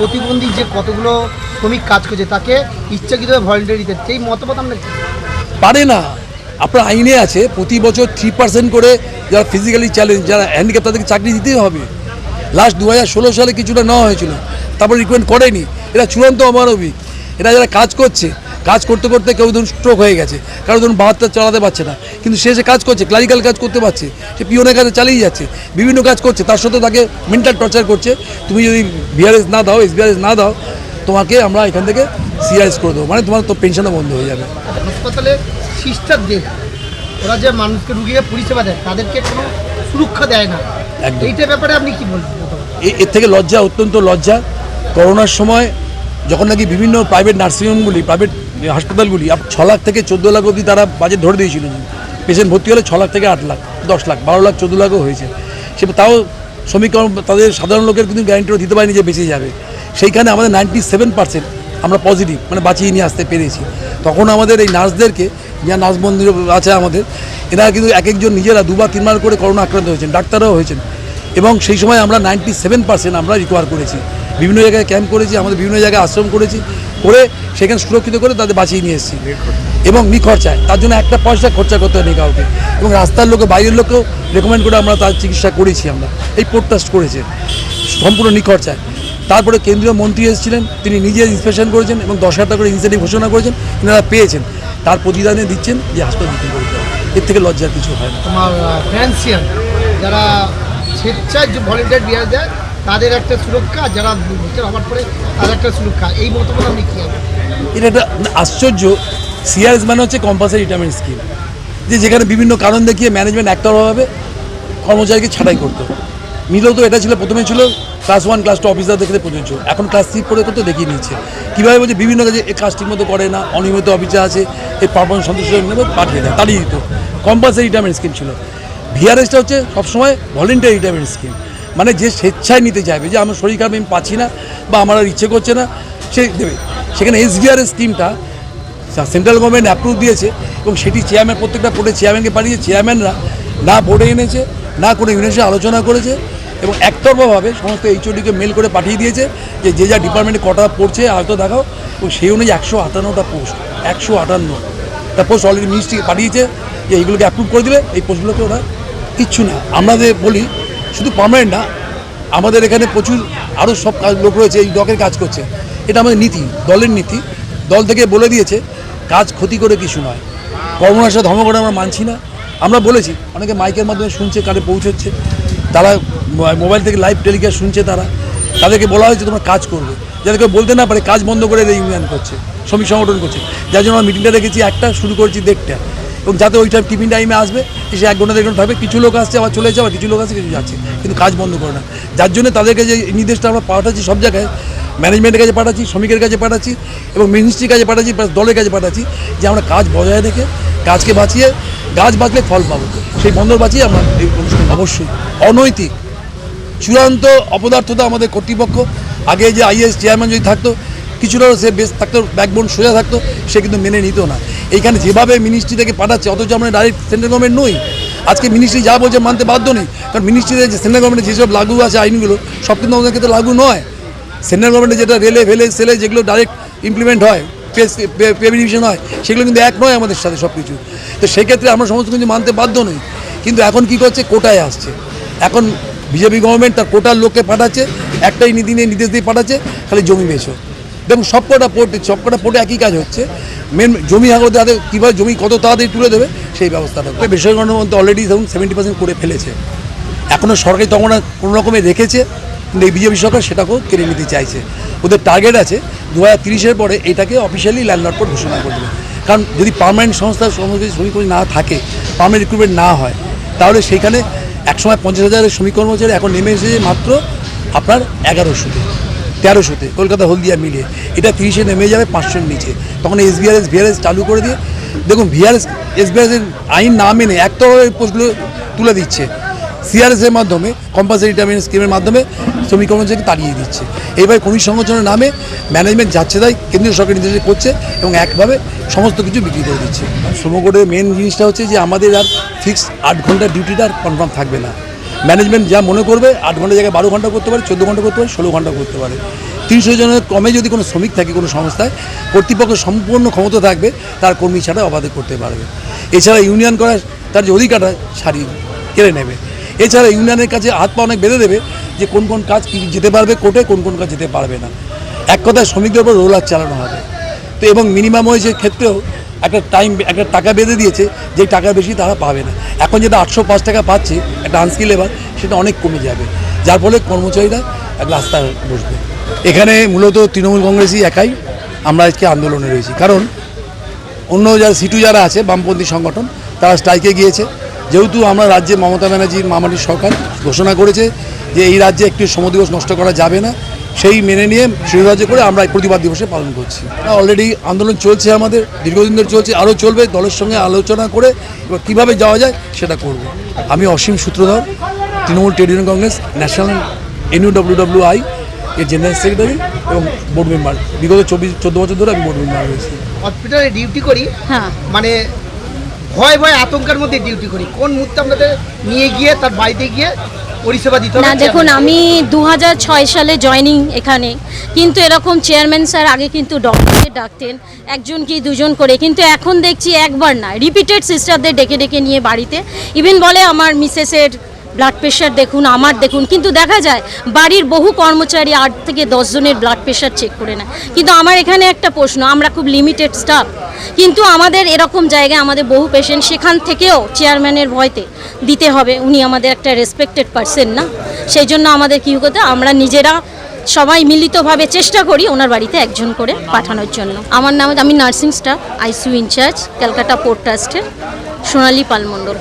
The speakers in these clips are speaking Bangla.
প্রতিবন্ধী যে কতগুলো শ্রমিক কাজ করছে, তাকে ইচ্ছাকৃতভাবে ভলেন্টারি দিতে। সেই মতামত আমরা পারে না। আপনার আইনে আছে, প্রতি বছর থ্রি পার্সেন্ট করে যারা ফিজিক্যালি চ্যালেঞ্জ যারা হ্যান্ডিক্যাপ তাদেরকে চাকরি দিতেই হবে। লাস্ট দু হাজার ষোলো সালে কিছুটা নেওয়া হয়েছিল, তারপর রিকমেন্ড করেনি। এরা চূড়ান্ত অমানবিক। এরা যারা কাজ করছে কাজ করতে করতে কেউ ধরুন স্ট্রোক হয়ে গেছে কারও ধরুন বাহাত্তর চালাতে পারছে না কিন্তু সে সে কাজ করছে ক্লারিক্যাল কাজ করতে পারছে সে পিওনের কাজে চালিয়ে যাচ্ছে বিভিন্ন কাজ করছে তার সাথে তাকে মেন্টাল টর্চার করছে তুমি যদি বিআরএস না দাও এস না দাও তোমাকে আমরা এখান থেকে সিআরএস করে দেবো মানে তোমার তো পেনশনও বন্ধ হয়ে যাবে। হাসপাতালে সিস্টারদের ওরা যে মানুষকে রুগীকে পরিষেবা দেয় তাদেরকে কোনো সুরক্ষা দেয় না। এইটার ব্যাপারে আপনি কি বলবেন? এর থেকে লজ্জা অত্যন্ত লজ্জা। করোনার সময় যখন নাকি বিভিন্ন প্রাইভেট নার্সিংহোমগুলি প্রাইভেট হাসপাতালগুলি ছ লাখ থেকে চোদ্দ লাখ অবধি তারা বাজেট ধরে দিয়েছিল। পেশেন্ট ভর্তি হলে ছ লাখ থেকে আট লাখ, দশ লাখ, বারো লাখ, চোদ্দ লাখও হয়েছে। সে তাও শ্রমিক তাদের সাধারণ লোকের কিন্তু গ্যারান্টিও দিতে পারেনি যে বেঁচে যাবে। সেইখানে আমাদের নাইনটি সেভেন পার্সেন্ট আমরা পজিটিভ মানে বাঁচিয়ে নিয়ে আসতে পেরেছি। তখন আমাদের এই নার্সদেরকে, যা নার্স বন্ধু আছে আমাদের, এনারা কিন্তু এক একজন নিজেরা দুবার, তিনবার করে করোনা আক্রান্ত হয়েছেন, ডাক্তাররাও হয়েছেন। এবং সেই সময় আমরা নাইনটি সেভেন পার্সেন্ট আমরা রিকোয়ার করেছি। বিভিন্ন জায়গায় ক্যাম্প করেছি, আমাদের বিভিন্ন জায়গায় আশ্রম করেছি। করে সেখানে সুরক্ষিত করে তাদের বাঁচিয়ে নিয়ে এসেছি। এবং নিখরচায় তার জন্য একটা পয়সা খরচা করতে হয়নি কাউকে। এবং রাস্তার লোকে বাইরের লোকেও রেকমেন্ড করে আমরা তার চিকিৎসা করেছি আমরা। এই পোর্টাস্ট করেছে। সম্পূর্ণ নিখরচায় তারপরে কেন্দ্রীয় মন্ত্রী এসেছিলেন, তিনি নিজে ইন্সপেকশন করেছেন এবং দশ হাজার টাকা করে ইনসেন্টিভ ঘোষণা করেছেন এনারা পেয়েছেন। তার প্রতিদানে দিচ্ছেন যে হাসপাতাল বিক্রি করে দেওয়া। এর থেকে লজ্জার কিছু হয় না। যারা স্বেচ্ছায় ভলেন্টিয়ার দেওয়া যায় তাদের একটা সুরক্ষা, যারা ভোটার হওয়ার পরে তাদের একটা সুরক্ষা। এই মতামত আপনি কী এটা একটা আশ্চর্য। সিআরএস মানে হচ্ছে কম্পালসারি রিটায়ারমেন্ট স্কিম যে যেখানে বিভিন্ন কারণ দেখিয়ে ম্যানেজমেন্ট একতরফাভাবে কর্মচারীকে ছাঁটাই করতো মিলেও তো এটা ছিল, প্রথমে ছিল class one class two officer দেখতে প্রযোজ্য এখন ক্লাস থ্রি করে তো দেখিয়ে নিচ্ছে কীভাবে বলছে, বিভিন্ন কাজে এ কাজ ঠিকমতো করে না, অনিয়মিত অফিসার আছে এই পারফরমেন্স সন্তুষ্ট পাঠিয়ে দেয়, তাড়িয়ে দিত। কম্পালসারি রিটায়ারমেন্ট স্কিম ছিল। ভিআরএসটা হচ্ছে সবসময় ভলেন্টারি রিটায়ারমেন্ট স্কিম মানে যে স্বেচ্ছায় নিতে চাইবে, যে আমার শরীর খারাপ, আমি পাচ্ছি না বা আমার আর ইচ্ছে করছে না, সে দেবে। সেখানে এসবিআরের স্কিমটা সেন্ট্রাল গভর্নমেন্ট অ্যাপ্রুভ দিয়েছে এবং সেটি চেয়ারম্যান প্রত্যেকটা বোর্ডে চেয়ারম্যানকে পাঠিয়ে চেয়ারম্যানরা না বোর্ডে এনেছে, না কোনো ইউনিভার্সিটি আলোচনা করেছে এবং একতরফাভাবে সমস্ত এইচওডিকে মেল করে পাঠিয়ে দিয়েছে যে যে যা ডিপার্টমেন্টে কটা পড়ছে হয়তো দেখাও এবং সেই অনুযায়ী একশো আটান্নটা পোস্ট একশো আটান্ন তা পোস্ট অলরেডি মিনিস্ট্রিকে পাঠিয়েছে যে এইগুলোকে অ্যাপ্রুভ করে দিলে এই পোস্টগুলোকে ওরা কিচ্ছু না। আমাদের বলি শুধু পার্মানেন্ট না, আমাদের এখানে প্রচুর আরও সব কাজ, লোক রয়েছে, এই ডকের কাজ করছে। এটা আমাদের নীতি, দলের নীতি। দল থেকে বলে দিয়েছে, কাজ ক্ষতি করে কিছু নয়। সাথে ধর্মঘট আমরা মানছি না। আমরা বলেছি, অনেকে মাইকের মাধ্যমে শুনছে কারে পৌঁছচ্ছে। তারা মোবাইল থেকে লাইভ টেলিকাস্ট শুনছে তারা। তাদেরকে বলা হয়েছে, তোমরা কাজ করবে। কেউ বলতে না পারে, কাজ বন্ধ করে ইউনিয়ন করছে, শ্রমিক সংগঠন করছে। যার জন্য আমরা মিটিংটা রেখেছি একটা শুরু করেছি দেড়টা। এবং যাতে ওই টাইম টিফিন টাইমে আসবে এসে এক ঘণ্টা দেড় ঘণ্টা থাকবে কিছু লোক আসছে আবার চলে যাচ্ছে আবার কিছু লোক আসছে কিছু যাচ্ছে কিন্তু কাজ বন্ধ করে না। যার জন্য তাদেরকে যে নির্দেশটা আমরা পাঠাচ্ছি সব জায়গায় ম্যানেজমেন্টের কাছে পাঠাচ্ছি শ্রমিকের কাছে পাঠাচ্ছি এবং মিনিস্ট্রির কাছে পাঠাচ্ছি প্লাস দলের কাছে পাঠাচ্ছি যে আমরা কাজ বজায় রেখে কাজকে বাঁচিয়ে গাছ বাঁচলে ফল পাবো। সেই বন্দর বাঁচিয়ে আমরা এই অনুষ্ঠান অবশ্যই। অনৈতিক চূড়ান্ত অপদার্থতা আমাদের কর্তৃপক্ষ আগে যে আইএস চেয়ারম্যান যদি থাকতো কিছুটা সে বেশ থাকতো ব্যাকবোন সোজা থাকতো সে কিন্তু মেনে নিত না। এইখানে যেভাবে মিনিস্ট্রি থেকে পাঠাচ্ছে, অথচ আমরা ডাইরেক্ট সেন্ট্রাল গভর্নমেন্ট নই। আজকে মিনিস্ট্রি যা বলছে মানতে বাধ্য নেই। কারণ মিনিস্ট্রিতে যে সেন্ট্রাল গভর্নমেন্টে যেসব লাগু আছে আইনগুলো, সব কিন্তু আমাদের ক্ষেত্রে লাগু নয়। সেন্ট্রাল গভর্নমেন্টে যেটা রেলে ভেলে সেলে যেগুলো ডাইরেক্ট ইমপ্লিমেন্ট হয় পে হয়, সেগুলো কিন্তু এক নয় আমাদের সাথে সব কিছু তো সেক্ষেত্রে আমরা সমস্ত কিছু মানতে বাধ্য নই। কিন্তু এখন কি করছে? কোটায় আসছে। এখন বিজেপি গভর্নমেন্ট তার কোটার লোককে পাঠাচ্ছে, একটাই নীতি নিয়ে নির্দেশ দিয়ে পাঠাচ্ছে, খালি জমি বেচো। দেখুন, সবকটা পোর্টে সবকটা পোর্টে একই কাজ হচ্ছে। মেন জমি হাগড় তাদের কীভাবে জমি কত তাড়াতাড়ি তুলে দেবে, সেই ব্যবস্থাটা বেসরকারি মধ্যে অলরেডি ধরুন সেভেন্টি পার্সেন্ট করে ফেলেছে। এখনও সরকারি তখন কোনো রকমে রেখেছে, কিন্তু এই বিজেপি সরকার সেটাকেও কেড়ে নিতে চাইছে। ওদের টার্গেট আছে দু হাজার তিরিশের পরে এটাকে অফিসিয়ালি ল্যান্ডলর্ড কোড ঘোষণা করে দেবে। কারণ যদি পার্মানেন্ট সংস্থা সমস্ত শ্রমিক না থাকে পার্মানেন্ট রিক্রুটমেন্ট না হয়, তাহলে সেখানে একসময় পঞ্চাশ হাজারের শ্রমিক কর্মচারী এখন নেমে এসেছে মাত্র আপনার এগারোশোতে। তেরোশোতে, কলকাতা হলদিয়া মিলিয়ে। এটা তিরিশে নেমে যাবে, পাঁচশোর নিচে। তখন এসবিআরএস ভিআরএস চালু করে দিয়ে, দেখুন ভিআরএস এসবিআরএস এর আইন না মেনে একতরফা পোস্টগুলো তুলে দিচ্ছে। সিআরএস এর মাধ্যমে কম্পালসারি রিটায়ারমেন্ট স্কিমের মাধ্যমে শ্রমিক কর্মচারীকে তাড়িয়ে দিচ্ছে। এইভাবে কর্মী সংগঠনের নামে ম্যানেজমেন্ট যাচ্ছে তাই কেন্দ্রীয় সরকার নির্দেশ করছে এবং একভাবে সমস্ত কিছু বিক্রি করে দিচ্ছে। শ্রমকোডের মেন জিনিসটা হচ্ছে যে আমাদের আর ফিক্সড আট ঘণ্টার ডিউটিটা আর কনফার্ম থাকবে না। ম্যানেজমেন্ট যা মনে করবে, আট ঘণ্টা জায়গায় বারো ঘণ্টা করতে পারে, চোদ্দ ঘণ্টা করতে পারে, ষোলো ঘণ্টা করতে পারে। তিনশো জনের কমে যদি কোনো শ্রমিক থাকে, কোনো সংস্থায়, কর্তৃপক্ষ সম্পূর্ণ ক্ষমতা থাকবে, তার কর্মী ছাড়া অবাধে করতে পারবে। এছাড়া ইউনিয়ন করার তার যে অধিকারটা ছাড়িয়ে কেড়ে নেবে। এছাড়া ইউনিয়নের কাছে হাত পা অনেক বেঁধে দেবে, যে কোন কোন কাজ কি যেতে পারবে কোর্টে, কোন কোন কাজ যেতে পারবে না। এক কথায় শ্রমিকদের উপর রোলার চালানো হবে। তো এবং মিনিমাম ওয়েজের ক্ষেত্রেও একটা টাইম একটা টাকা বেঁধে দিয়েছে, যে টাকা বেশি তারা পাবে না। এখন যেটা আটশো পাঁচ টাকা পাচ্ছে, একটা আনস্কিল লেবার সেটা অনেক কমে যাবে। যার ফলে কর্মচারীরা এক রাস্তায় বসবে। এখানে মূলত তৃণমূল কংগ্রেসই একাই আমরা আজকে আন্দোলনে রয়েছি। কারণ অন্য যারা সিটু যারা আছে, বামপন্থী সংগঠন, তারা স্ট্রাইকে গিয়েছে। যেহেতু আমরা রাজ্যে মমতা ব্যানার্জির মামাটির সরকার ঘোষণা করেছে যে এই রাজ্যে একটি শ্রম দিবস নষ্ট করা যাবে না সেই মেনে নিয়ে সুরাজ্য করে আমরা এই প্রতিবাদ দিবসে পালন করছি। অলরেডি আন্দোলন চলছে আমাদের দীর্ঘদিন ধরে চলছে আরও চলবে দলের সঙ্গে আলোচনা করে এবার কীভাবে যাওয়া যায় সেটা করব। আমি Asim Sutradhar Trinamool trade union congress national NUWW I এর জেনারেল সেক্রেটারি এবং বোর্ড মেম্বার বিগত চব্বিশ চোদ্দ বছর ধরে আমি বোর্ড মেম্বার রয়েছি। হসপিটালে ডিউটি করি হ্যাঁ। মানে ভয় ভয় আতঙ্কের মধ্যে ডিউটি করি। কোন মুহূর্তে আপনাদের নিয়ে গিয়ে তার বাড়িতে গিয়ে পরিষেবা দিতে না দেখুন আমি দু হাজার ছয় সালে জয়নিং এখানে কিন্তু এরকম চেয়ারম্যান স্যার আগে কিন্তু ডক্টরকে ডাকতেন একজন কি দুজন করে কিন্তু এখন দেখছি একবার না রিপিটেড সিস্টারদের ডেকে ডেকে নিয়ে বাড়িতে ইভেন বলে আমার মিসেসের ব্লাড প্রেশার দেখুন, আমার দেখুন, কিন্তু দেখা যায় বাড়ির বহু কর্মচারী আট থেকে দশ জনের ব্লাড প্রেশার চেক করে নেয়। কিন্তু আমার এখানে একটা প্রশ্ন, আমরা খুব লিমিটেড স্টাফ কিন্তু আমাদের এরকম জায়গায় আমাদের বহু পেশেন্ট সেখান থেকেও চেয়ারম্যানের ভয়তে দিতে হবে, উনি আমাদের একটা রেসপেক্টেড পার্সন না। সেই জন্য আমাদের কী করতে আমরা নিজেরা সবাই মিলিতভাবে চেষ্টা করি ওনার বাড়িতে একজন করে পাঠানোর জন্য। আমার নাম, আমি nursing staff, ICU in charge, Calcutta port ট্রাস্টের Sonali Palmandal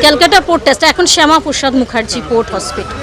Calcutta port trust এখন শ্যামা প্রসাদ মুখার্জি পোর্ট হসপিটাল।